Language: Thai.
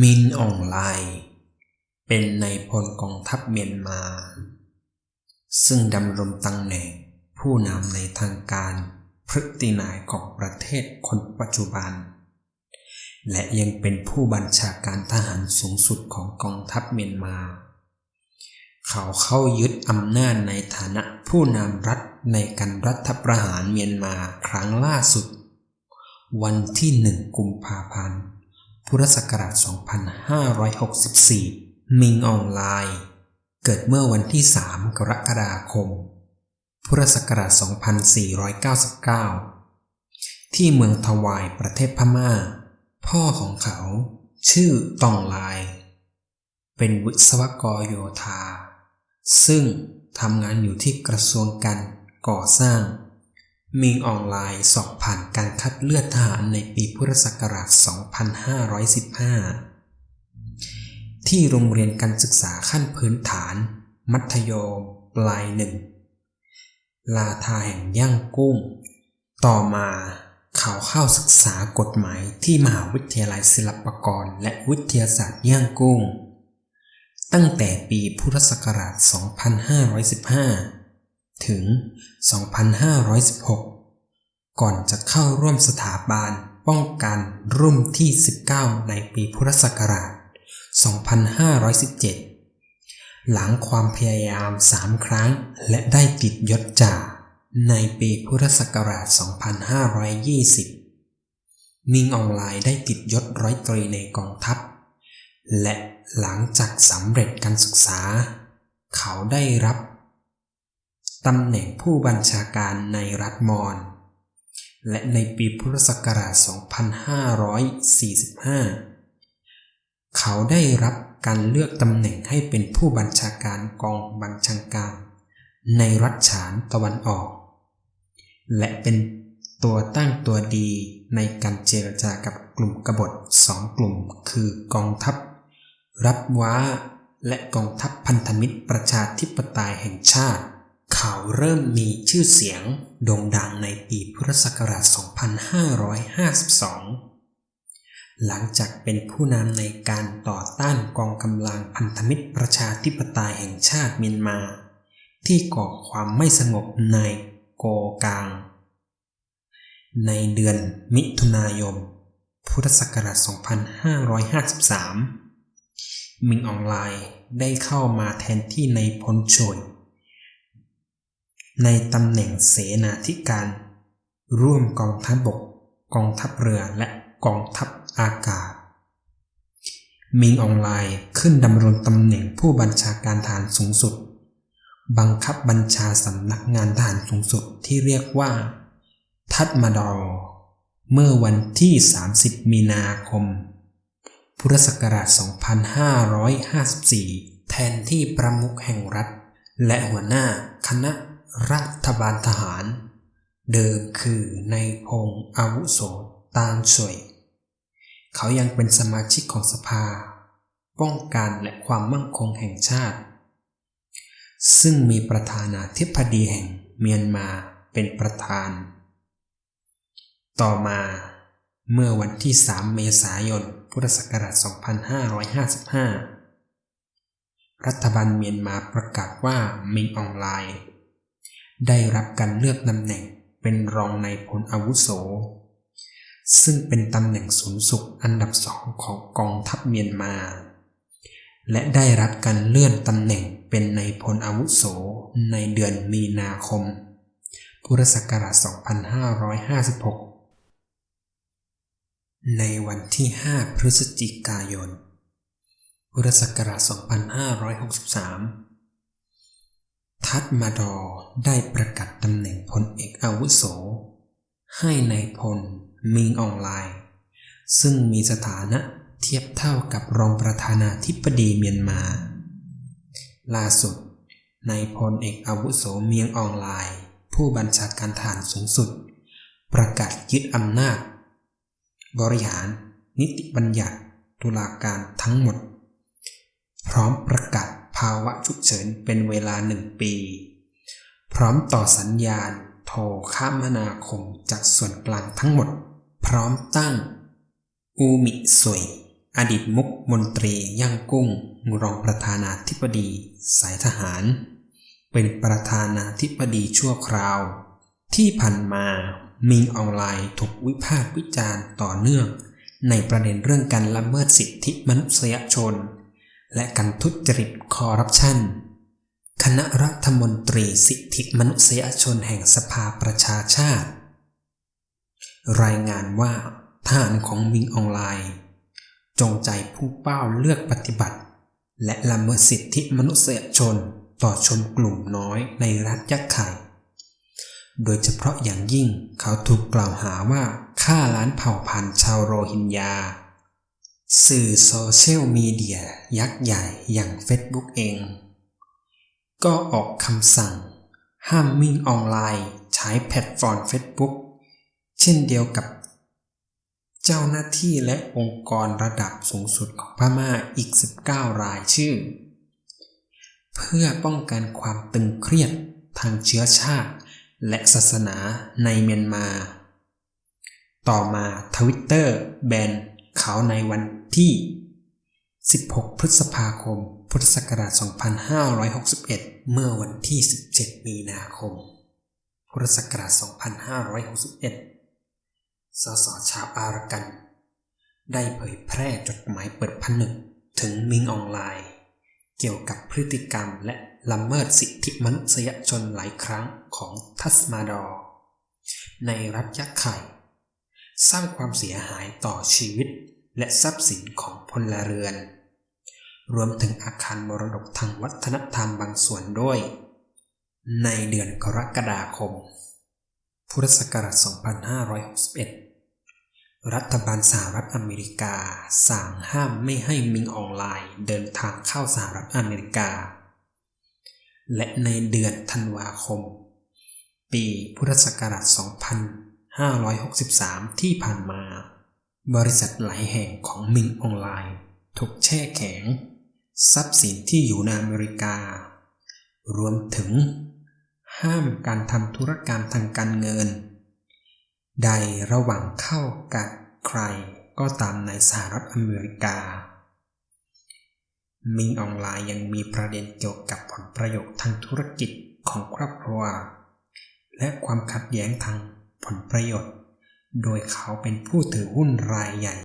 มินอ่องไลเป็นนายพลกองทัพเมียนมา ซึ่งดำรงตำแหน่งผู้นำในทางการพฤตินายของประเทศคนปัจจุบัน และยังเป็นผู้บัญชาการทหารสูงสุดของกองทัพเมียนมา เขาเข้ายึดอำนาจในฐานะผู้นำรัฐในการรัฐประหารเมียนมาครั้งล่าสุด วันที่หนึ่งกุมภาพันธ์ พุทธศักราช 2564 มิงออนไลน์ เกิดเมื่อวันที่ 3 กรกฎาคม พุทธศักราช 2499 ที่เมืองทวายประเทศพม่า พ่อของเขา ชื่อตองไลน์เป็นวิศวกรโยธา ซึ่งทำงานอยู่ที่กระทรวงการก่อสร้าง มิงออนไลน์สอบผ่านการคัดเลือกทหารในปีพุทธศักราช 2515 ที่โรงเรียนการศึกษาขั้นพื้นฐาน มัธยม ปลายหนึ่ง ลาทาแห่งย่างกุ้ง ต่อมาเขาเข้าศึกษากฎหมายที่มหาวิทยาลัยศิลปากรและวิทยาศาสตร์ย่างกุ้ง ตั้งแต่ปีพุทธศักราช 2515 ถึง 2516 ก่อนจะเข้าร่วมสถาบันป้องกันรุ่นที่ 19 ในปีพุทธศักราช 2517 หลังความพยายาม 3 ครั้งและได้ติดยศจ่าในปีพุทธศักราช 2520 มิงออนไลน์ได้ติดยศร้อยตรีในกองทัพ และหลังจากสำเร็จการศึกษา เขาได้รับ ตำแหน่งผู้บัญชาการในรัฐมอญและในปีพุทธศักราช 2545 เขาได้รับการเลือกตำแหน่งให้เป็นผู้บัญชาการกองบัญชาการ ในรัฐฉานตะวันออก และเป็นตัวตั้งตัวดีในการเจรจากับกลุ่มกบฏสองกลุ่ม คือกองทัพ รับว้า และกองทัพพันธมิตรประชาธิปไตยแห่งชาติ เขาเริ่มมีชื่อเสียงโด่งดังในปีพุทธศักราช 2552 หลังจากเป็นผู้นำในการต่อต้านกองกำลังพันธมิตรประชาธิปไตยแห่งชาติเมียนมา ที่ก่อความไม่สงบในโกกาง ในเดือนมิถุนายน พุทธศักราช 2553 มิงออนไลน์ได้เข้ามาแทนที่ในพลโชย ในตำแหน่งเสนาธิการ ร่วมกองทัพบก กองทัพเรือและกองทัพอากาศ มิงออนไลน์ขึ้นดำรงตำแหน่งผู้บัญชาการฐานสูงสุด บังคับบัญชาสำนักงานทหารสูงสุดที่เรียกว่า ทัดมาดอเมื่อวันที่ 30 มีนาคม พุทธศักราช 2554 แทนที่ประมุขแห่งรัฐ และหัวหน้าคณะ รัฐบาลทหาร เดิมคือในพงอาวุโสตางสวย เขายังเป็นสมาชิกของสภา ป้องกันและความมั่นคงแห่งชาติ ซึ่งมีประธานาธิบดีแห่งเมียนมาเป็นประธาน ต่อมาเมื่อวันที่ 3 เมษายน พุทธศักราช 2555 รัฐบาลเมียนมาประกาศว่ามิงออนไลน์ ได้รับการเลือกตำแหน่งเป็นรองในพลอาวุโส ซึ่งเป็นตำแหน่งสูงสุดอันดับสองของกองทัพเมียนมา และได้รับการเลื่อนตำแหน่งเป็นในพลอาวุโสในเดือนมีนาคม พุทธศักราช 2556 ในวันที่ 5 พฤศจิกายน พุทธศักราช 2563 ทัดมาดอได้ประกาศตำแหน่งพลเอกอาวุโส ให้ในพลมิงออนไลน์ซึ่งมีสถานะเทียบเท่ากับรองประธานาธิบดีเมียนมา ล่าสุดในพลเอกอาวุโสเมียงออนไลน์ผู้บัญชาการฐานสูงสุด ประกาศยึดอำนาจ บริหารนิติบัญญัติตุลาการทั้งหมด พร้อมประ ภาวะฉุกเฉินเป็นเวลาหนึ่งปี พร้อมต่อสัญญาณโทรคมนาคมจากส่วนกลางทั้งหมด พร้อมตั้ง อูมิสวยอดีตมุกมนตรีย่างกุ้งรองประธานาธิบดี สายทหาร เป็นประธานาธิบดีชั่วคราว ที่ผ่านมามิงออนไลน์ถูกวิพากษ์วิจารณ์ต่อเนื่อง ในประเด็นเรื่องการละเมิดสิทธิมนุษยชน และการทุจริตคอร์รัปชันคณะรัฐมนตรีสิทธิมนุษยชนแห่งสภาประชาชาติ รายงานว่าทหารของมิงออนไลน์ จงใจพุ่งเป้าเลือกปฏิบัติ และละเมิดสิทธิมนุษยชนต่อชนกลุ่มน้อยในรัฐยักษ์ไข่โดยเฉพาะอย่างยิ่งเขาถูกกล่าวหาว่าฆ่าล้านเผ่าพันธุ์ชาวโรฮิงญา สื่อโซเชียลมีเดียยักษ์ใหญ่อย่าง Facebook เอง ก็ออกคำสั่ง ห้ามมิ่งออนไลน์ใช้แพลตฟอร์ม Facebook เช่นเดียวกับ เจ้าหน้าที่และองค์กรระดับสูงสุดของพม่าอีก 19 รายชื่อ เพื่อป้องกันความตึงเครียดทางเชื้อชาติ และศาสนาในเมียนมา ต่อมาทวิตเตอร์แบน เขาในวันที่ 16 พฤษภาคม พุทธศักราช 2561 เมื่อวันที่ 17 มีนาคม พุทธศักราช 2561 สสชาวอารากัน ได้เผยแพร่จดหมายเปิดผนึกถึงมิงออนไลน์ เกี่ยวกับพฤติกรรมและละเมิดสิทธิมนุษยชนหลายครั้งของทัสมาดอร์ในรัฐยักษ์ไข่ สร้างความเสียหายต่อชีวิตและทรัพย์สินของพลเรือน รวมถึงอาคารมรดกทางวัฒนธรรมบางส่วนด้วย ในเดือนกรกฎาคม พุทธศักราช 2561 รัฐบาลสหรัฐอเมริกาสั่งห้ามไม่ให้มิงออนไลน์เดินทางเข้าสหรัฐอเมริกา และในเดือนธันวาคม ปีพุทธศักราช 2563 ที่ผ่านมา บริษัทหลายแห่งของมิงออนไลน์ ถูกแช่แข็ง ทรัพย์สินที่อยู่ในอเมริกา รวมถึง ห้ามการทำธุรกรรมทางการเงิน ใดระหว่างเข้ากับใครก็ตามในสหรัฐอเมริกา มิงออนไลน์ยังมีประเด็นเกี่ยวกับผลประโยชน์ทางธุรกิจของครอบครัว และความขัดแย้งทาง ผลประโยชน์ โดยเขาเป็นผู้ถือหุ้นรายใหญ่